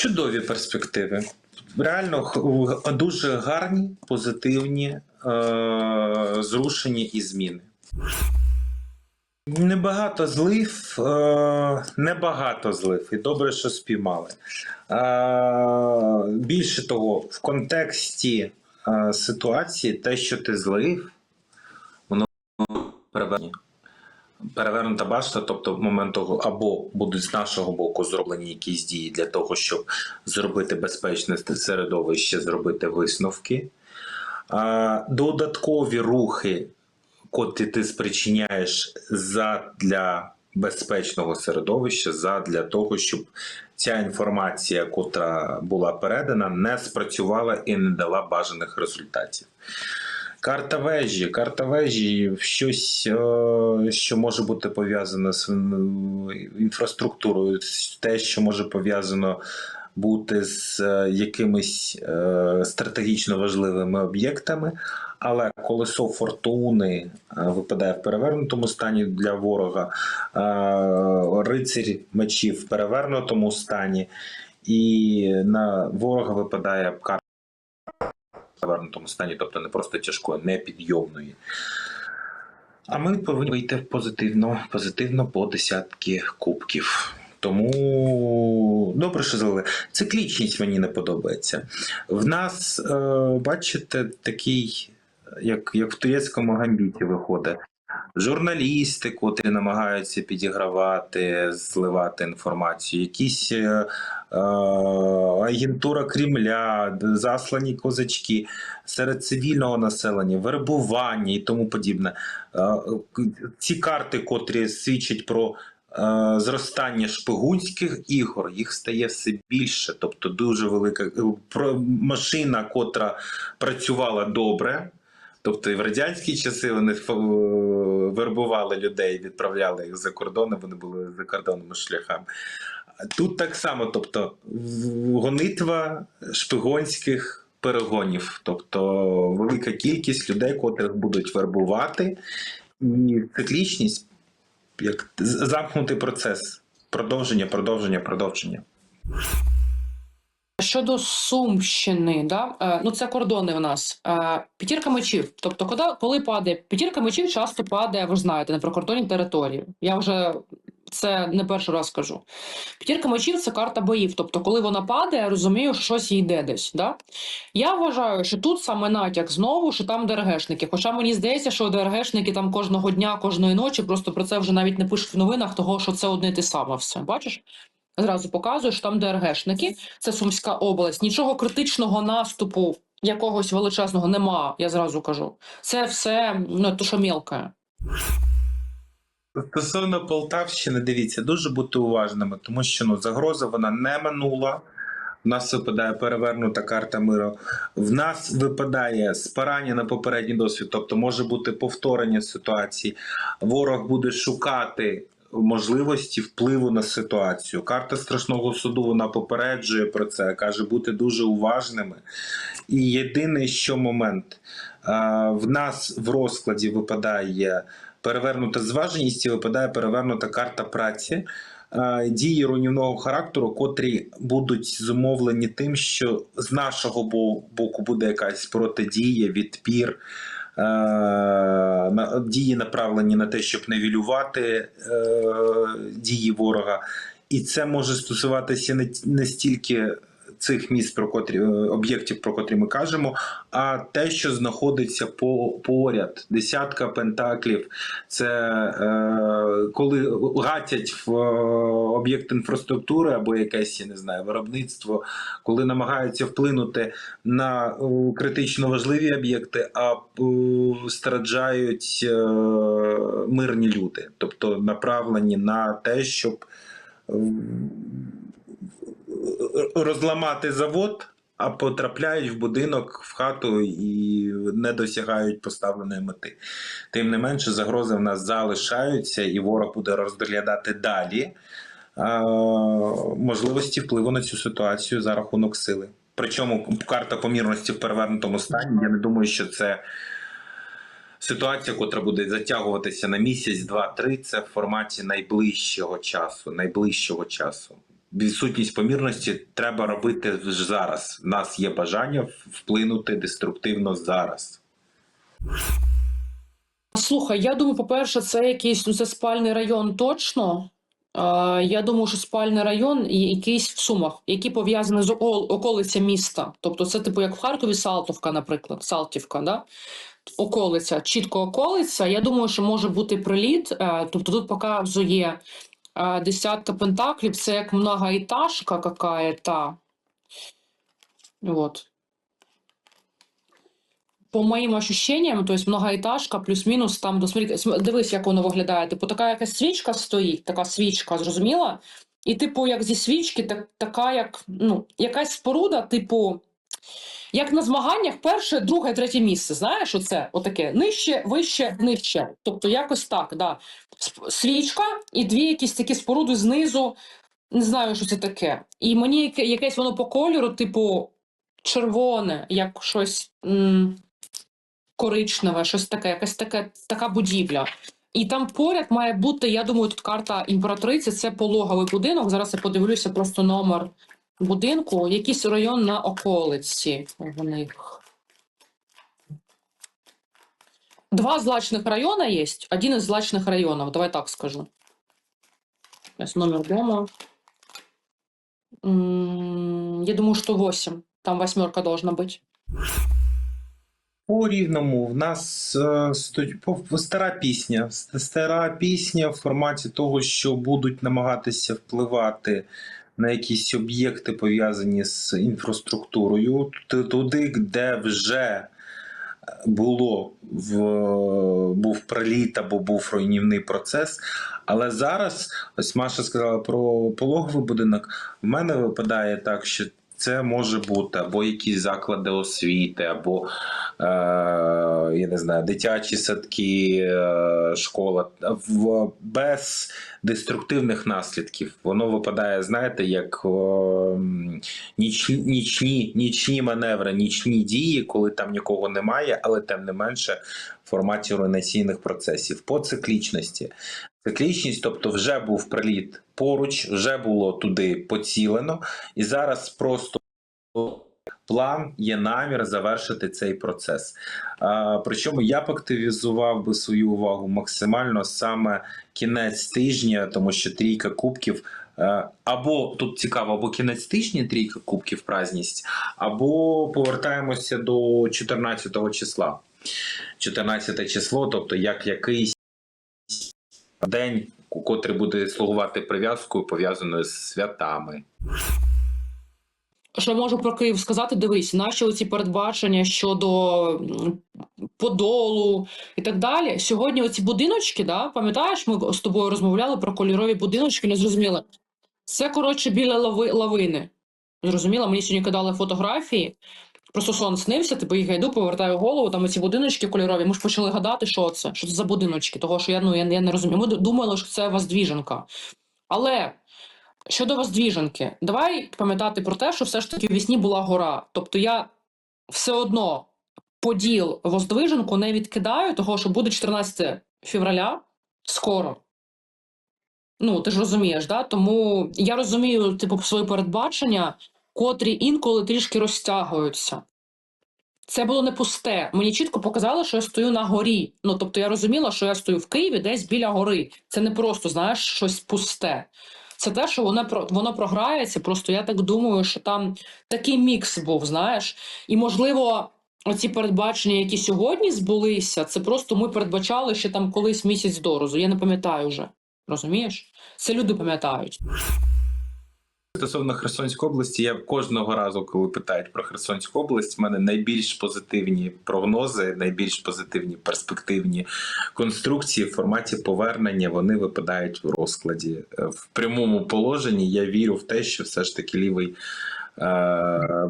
Чудові перспективи. Реально дуже гарні, позитивні е- зрушення і зміни. Небагато злив, е- небагато злив, і добре, що спіймали. Е- більше того, в контексті е- ситуації, те, що ти злив, воно перевернення. Перевернута башта, тобто в момент того, або будуть з нашого боку зроблені якісь дії для того, щоб зробити безпечне середовище, зробити висновки. Додаткові рухи, котрі ти спричиняєш для безпечного середовища, для того, щоб ця інформація, котра була передана, не спрацювала і не дала бажаних результатів. Карта вежі. Карта вежі щось, е, що може бути пов'язане з інфраструктурою, те, що може пов'язано бути з е, якимись е, стратегічно важливими об'єктами. Але колесо фортуни випадає в перевернутому стані для ворога, рицарь мечів в перевернутому стані, і на ворога випадає карта перевернутому стані, тобто не просто тяжкої, не підйомної. А ми повинні вийти позитивно, позитивно по десятки кубків. Тому добре, що зали. Циклічність мені не подобається. В нас, е, бачите, такий, як, як в турецькому гамбіті виходить. Журналісти, котрі намагаються підігравати, зливати інформацію, якісь е, е, агентура Кремля, заслані козачки серед цивільного населення, вербування і тому подібне. Е, ці карти, котрі свідчать про е, зростання шпигунських ігор, їх стає все більше. Тобто дуже велика е, машина, котра працювала добре. Тобто і в радянські часи вони вербували людей, відправляли їх за кордони, вони були за кордонними шляхами. Тут так само, тобто гонитва шпигонських перегонів, тобто велика кількість людей, котрих будуть вербувати, і циклічність як замкнутий процес. Продовження, продовження, продовження. Щодо Сумщини, да? е, ну це кордони в нас. Е, п'ятірка мечів. Тобто, коли, коли падає п'ятірка мечів, часто падає, ви ж знаєте, на прикордонній території. Я вже це не перший раз кажу. П'ятірка мечів це карта боїв. Тобто, коли вона падає, я розумію, що щось йде десь. Да? Я вважаю, що тут саме натяк знову, що там ДРГшники. Хоча мені здається, що ДРГшники там кожного дня, кожної ночі, просто про це вже навіть не пишуть в новинах, того що це одне те саме все. Бачиш? Зразу показую, що там ДРГшники, це Сумська область. Нічого критичного наступу якогось величезного нема, я зразу кажу. Це все ну, то, що мілке. Стосовно Полтавщини, дивіться, дуже бути уважними, тому що ну, загроза вона не минула. В нас випадає перевернута карта миру. В нас випадає спирання на попередній досвід, тобто може бути повторення ситуації. Ворог буде шукати можливості впливу на ситуацію. Карта страшного суду вона попереджує про це, каже бути дуже уважними. І єдиний що момент в нас в розкладі випадає перевернута зваженість і випадає перевернута карта праці. Е, Дії руйнівного характеру, котрі будуть зумовлені тим, що з нашого боку буде якась протидія, відпір, е, дії направлені на те, щоб невілювати е, дії ворога. І це може стосуватися не стільки цих міст, про котрі е, об'єктів, про котрі ми кажемо, а те, що знаходиться по, поряд. Десятка пентаклів це е, коли гатять в е, об'єкт інфраструктури або якесь, я не знаю, виробництво, коли намагаються вплинути на е, критично важливі об'єкти, а страждають е, мирні люди, тобто направлені на те, щоб розламати завод. А потрапляють в будинок, в хату і не досягають поставленої мети. Тим не менше, загрози в нас залишаються, і ворог буде розглядати далі можливості впливу на цю ситуацію за рахунок сили. Причому карта помірності в перевернутому стані. Я не думаю, що це ситуація, котра буде затягуватися на місяць, два, три. Це в форматі найближчого часу. Найближчого часу. Відсутність помірності треба робити зараз. У нас є бажання вплинути деструктивно зараз. Слухай, я думаю, по-перше, це якийсь ну, це спальний район точно. Е, я думаю, що спальний район і якийсь в Сумах, які пов'язані з окол- околиця міста. Тобто, це типу як в Харкові Салтовка, наприклад, Салтівка, да? околиця, чітко околиця. Я думаю, що може бути приліт. Е, тобто тут показує десятка пентаклів, це як многоэтажка какая-то. Вот. По моїм ощущениям, то есть многоэтажка, плюс-мінус там, дивись, як воно виглядає. Типу, така якась свічка стоїть, така свічка, зрозуміла? І, типу, як зі свічки, так, така, як ну, якась споруда, типу, як на змаганнях перше, друге, третє місце. Знаєш, оце отаке нижче, вище, нижче. Тобто, якось так, да. Свічка і дві якісь такі споруди знизу. Не знаю, що це таке. І мені якесь воно по кольору, типу, червоне, як щось. м, коричневе, щось таке, якась таке, така будівля. І там поряд має бути, я думаю, тут карта імператриці, це пологовий будинок. Зараз я подивлюся просто номер будинку, якийсь район на околиці в них. Два злачных района есть. Один из злачных районов, давай так скажу. Сейчас номер дома. М, Я думаю, что 8. Там восьмерка должна быть. По рівному в нас е, сто- по- стара пісня. С- Стара пісня в форматі того, що будуть намагатися впливати на якісь об'єкти, пов'язані з інфраструктурою, туди, де вже було в, був приліт або був руйнівний процес. Але зараз, ось Маша сказала про пологовий будинок. В мене випадає так, що це може бути або якісь заклади освіти, або е, я не знаю, дитячі садки, е, школа в, без деструктивних наслідків. Воно випадає, знаєте, як е, нічні, нічні, нічні маневри, нічні дії, коли там нікого немає, але тим не менше в форматі руйнаційних процесів по циклічності. Циклічність, тобто вже був приліт поруч, вже було туди поцілено, і зараз просто план є намір завершити цей процес. А, причому я б активізував би свою увагу максимально саме кінець тижня, тому що трійка кубків. е, Або тут цікаво, або кінець тижня трійка кубків празність, або повертаємося до 14 числа. 14 число, тобто як якийсь день, котрий буде слугувати прив'язкою, пов'язаною з святами. Що можу про Київ сказати? Дивись, наші оці передбачення щодо Подолу і так далі. Сьогодні оці будиночки, да, пам'ятаєш, ми з тобою розмовляли про кольорові будиночки, не зрозуміли. Це, коротше, біля лави, лавини. Зрозуміла, мені сьогодні кидали фотографії. Просто сон снився, типу їх йду, повертаю голову, там оці будиночки кольорові. Ми ж почали гадати, що це, що це за будиночки, того що я, ну, я, я не розумію. Ми думали, що це воздвіженка. Але Щодо Воздвіженки, давай пам'ятати про те, що все ж таки в вісні була гора. Тобто я все одно поділ Воздвиженку не відкидаю, того що буде 14 февраля скоро. Ну, ти ж розумієш, да? Тому я розумію, типу, свої передбачення, котрі інколи трішки розтягуються. Це було не пусте. Мені чітко показали, що я стою на горі. Ну, тобто я розуміла, що я стою в Києві десь біля гори. Це не просто, знаєш, щось пусте. Це те, що воно, воно програється. Просто я так думаю, що там такий мікс був, знаєш. І, можливо, оці передбачення, які сьогодні збулися, це просто ми передбачали ще там колись місяць дорозу. Я не пам'ятаю вже. Розумієш? Це люди пам'ятають. Стосовно Херсонської області, я кожного разу, коли питають про Херсонську область, в мене найбільш позитивні прогнози, найбільш позитивні перспективні конструкції в форматі повернення вони випадають в розкладі. Е, В прямому положенні я вірю в те, що все ж таки лівий е,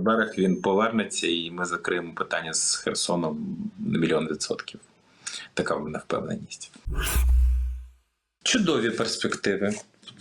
берег він повернеться, і ми закриємо питання з Херсоном на мільйон відсотків. Така в мене впевненість. Чудові перспективи.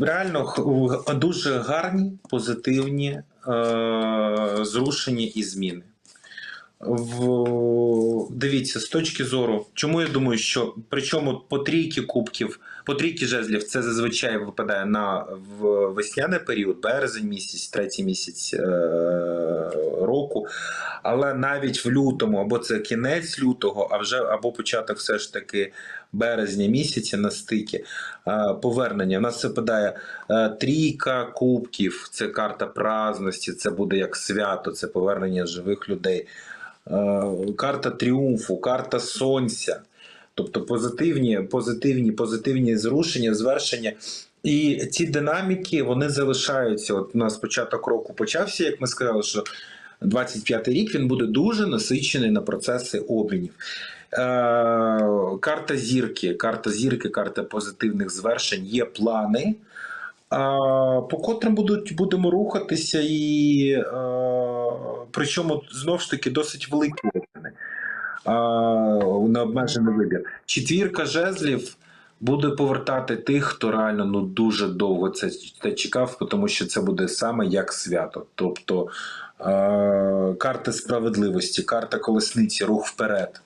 Реально дуже гарні, позитивні е, зрушення і зміни. В, дивіться, з точки зору, чому я думаю, що причому по трійки кубків По трійки жезлів це зазвичай випадає на весняний період, березень місяць, третій місяць е- року. Але навіть в лютому, або це кінець лютого, а вже або початок все ж таки березня місяця на стикі е, повернення. У нас випадає е, трійка кубків, це карта праздності, це буде як свято, це повернення живих людей. Карта тріумфу, карта сонця. Тобто позитивні, позитивні, позитивні зрушення, звершення. І ці динаміки вони залишаються. От у нас початок року почався, як ми сказали, що 25-й рік він буде дуже насичений на процеси обмінів. Е, карта зірки, карта зірки, карта позитивних звершень, є плани, а, по котрим будуть, будемо рухатися, і е, причому знову ж таки досить великі необмежений вибір. Четвірка жезлів буде повертати тих, хто реально ну дуже довго це, це чекав, тому що це буде саме як свято. Тобто е, карта справедливості, карта колесниці, рух вперед.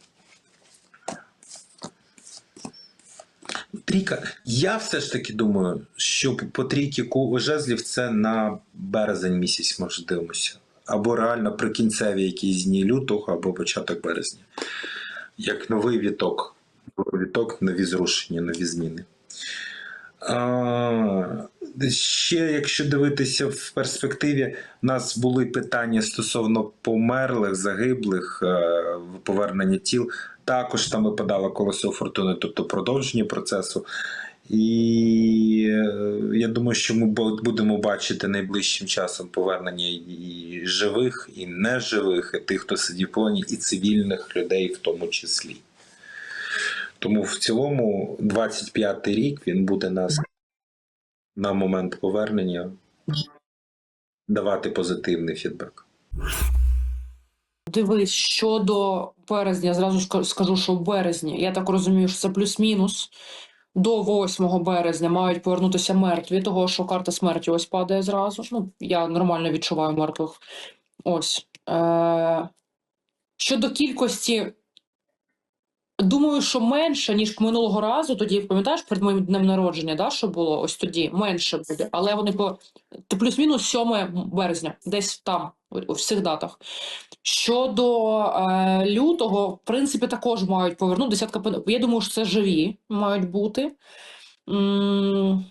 Трійка. Я все ж таки думаю, що по трійки жезлів це на березень місяць, може, дивимося. Або реально прикінцеві якісь дні лютого, або початок березня. Як новий віток. Новий Віток, нові зрушення, нові зміни. А, ще, якщо дивитися в перспективі, у нас були питання стосовно померлих, загиблих, е, повернення тіл. Також там випадало колесо фортуни, тобто продовження процесу. І е, я думаю, що ми будемо бачити найближчим часом повернення і живих, і неживих, і тих, хто сидів в полоні, і цивільних людей в тому числі. Тому в цілому 25-й рік він буде нас на момент повернення давати позитивний фідбек. Дивись, щодо березня, зразу скажу, що в березні, я так розумію, що це плюс-мінус. До 8 березня мають повернутися мертві, того що карта смерті ось падає зразу. Ну, я нормально відчуваю мертвих. Ось. Е- щодо кількості, думаю, що менше, ніж минулого разу. Тоді, пам'ятаєш, перед моїм днем народження, да, що було ось тоді, менше буде. Але вони по плюс-мінус 7 березня, десь там, у всіх датах. Щодо е, лютого, в принципі, також мають повернути десятка. Я думаю, що це живі мають бути. М,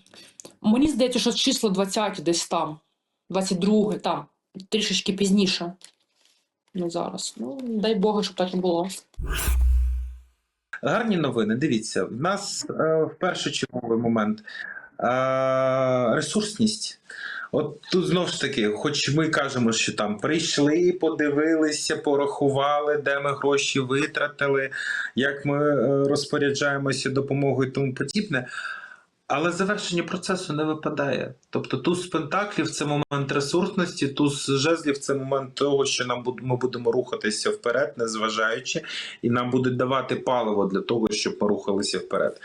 Мені здається, що числа 20 десь там, 22 там, трішечки пізніше. Не зараз. Ну, дай Боже, щоб так і було. Гарні новини. Дивіться, в нас е, в першочерговий момент е, ресурсність. От тут знову ж таки, хоч ми кажемо, що там прийшли, подивилися, порахували, де ми гроші витратили, як ми е, розпоряджаємося допомогою і тому подібне. Але завершення процесу не випадає. Тобто туз пентаклів це момент ресурсності, туз жезлів це момент того, що нам буд- ми будемо рухатися вперед, незважаючи, і нам будуть давати паливо для того, щоб ми рухалися вперед.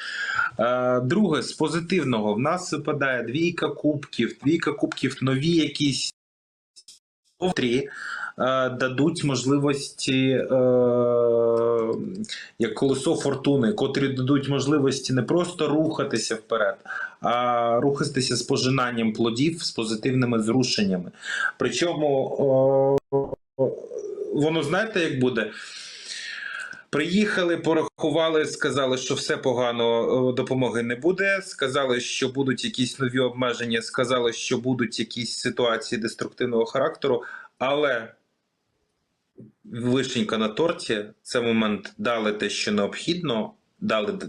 Е, Друге, з позитивного, в нас випадає двійка кубків, двійка кубків нові якісь дадуть можливості, е, як колесо фортуни, котрі дадуть можливості не просто рухатися вперед, а рухатися з пожинанням плодів, з позитивними зрушеннями. Причому воно знаєте, як буде? Приїхали, порахували, сказали, що все погано, е, допомоги не буде. Сказали, що будуть якісь нові обмеження, сказали, що будуть якісь ситуації деструктивного характеру, але вишенька на торті це момент дали те, що необхідно, дали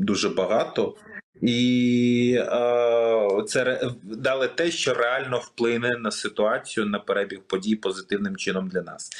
дуже багато. І е, це дали те, що реально вплине на ситуацію, на перебіг подій позитивним чином для нас.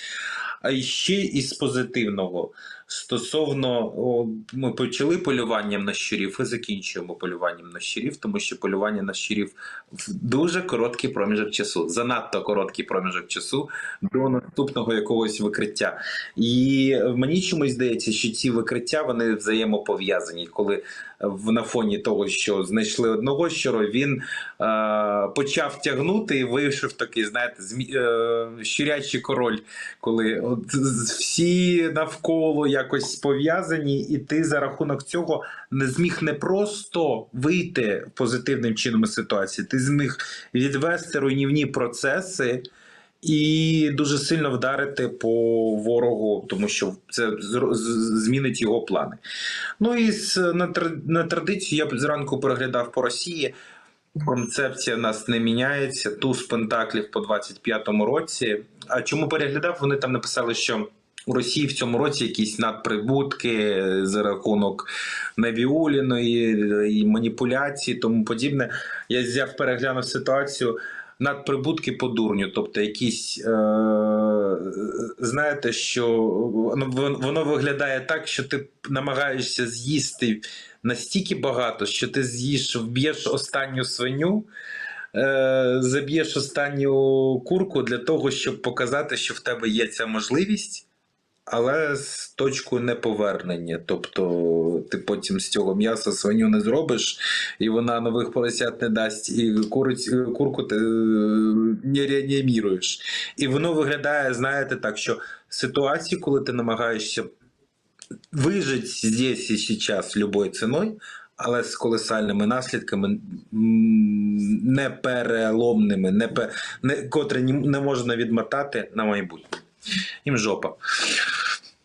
А ще із позитивного стосовно о, ми почали полюванням на щурів і закінчуємо полюванням на щурів, тому що полювання на щурів в дуже короткий проміжок часу, занадто короткий проміжок часу до наступного якогось викриття. І мені чомусь здається, що ці викриття вони взаємопов'язані, коли в на фоні того, що знайшли одного щура, він е, почав тягнути і вийшов такий, знаєте, змі, е, щурячий король, коли всі навколо якось пов'язані, і ти за рахунок цього не зміг не просто вийти позитивним чином із ситуації, ти зміг відвести руйнівні процеси. І дуже сильно вдарити по ворогу, тому що це змінить його плани. Ну і на, на традицію я б зранку переглядав по Росії. Концепція нас не міняється. Туз Пентаклів по 25-му році. А чому переглядав? Вони там написали, що у Росії в цьому році якісь надприбутки за рахунок навіуліної і маніпуляції, тому подібне. Я взяв переглянув ситуацію. Надприбутки по дурню, тобто якісь, е, знаєте, що воно виглядає так, що ти намагаєшся з'їсти настільки багато, що ти з'їш, вб'єш останню свиню, е, заб'єш останню курку для того, щоб показати, що в тебе є ця можливість, але з точкою неповернення. Тобто ти потім з цього м'яса свиню не зробиш, і вона нових поросят не дасть, і куриць, курку ти е, не реаніміруєш. І воно виглядає, знаєте, так, що ситуації, коли ти намагаєшся выжить здесь и сейчас любой ціною, але з колосальними наслідками, непереломними, не, не, котрі не можна відмотати на майбутнє. Їм жопа.